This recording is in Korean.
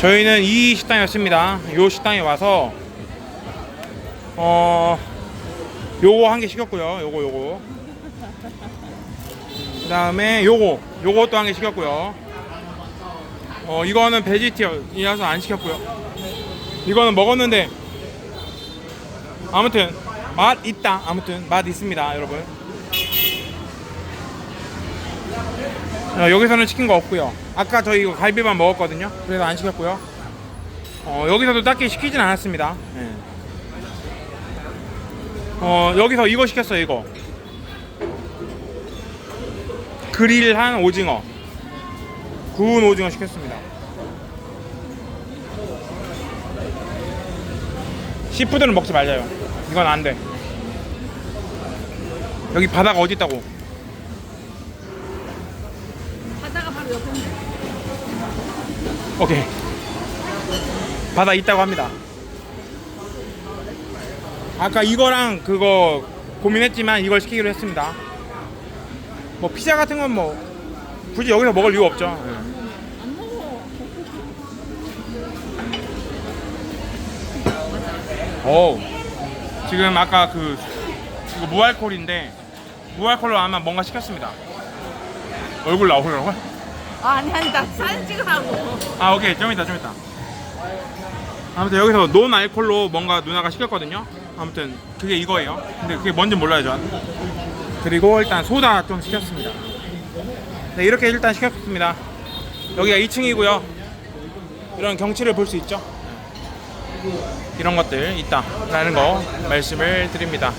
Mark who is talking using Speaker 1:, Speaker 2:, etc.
Speaker 1: 저희는 이 식당이었습니다. 요 식당에 와서 어 요거 한 개 시켰고요. 요거 요거. 그다음에 요거 요것도 한 개 시켰고요. 어 이거는 베지티어이라서 안 시켰고요. 이거는 먹었는데 아무튼 맛 있다. 아무튼 맛 있습니다, 여러분. 어, 여기서는 시킨 거 없고요. 아까 저희 이거 갈비만 먹었거든요. 그래서 안 시켰고요. 어, 여기서도 딱히 시키진 않았습니다. 예. 어, 여기서 이거 시켰어요, 이거. 그릴한 오징어. 구운 오징어 시켰습니다. 시푸드는 먹지 말자요. 이건 안 돼. 여기 바다가 어디 있다고? 오케이. 바다 있다고 합니다. 아까 이거랑 그거 고민했지만 이걸 시키기로 했습니다. 뭐 피자 같은 건 뭐 굳이 여기서 먹을 이유 없죠. 오. 지금 아까 그 이거 무알콜인데 무알콜로 아마 뭔가 시켰습니다. 얼굴 나오려고?
Speaker 2: 아, 아니 아니 나 사진 찍으라고.
Speaker 1: 아 오케이. 좀 이따 좀 이따. 아무튼 여기서 논 알콜로 뭔가 누나가 시켰거든요. 아무튼 그게 이거예요. 근데 그게 뭔지 몰라요 전. 그리고 일단 소다 좀 시켰습니다. 네 이렇게 일단 시켰습니다. 여기가 2층이고요. 이런 경치를 볼 수 있죠? 이런 것들 있다라는 거 말씀을 드립니다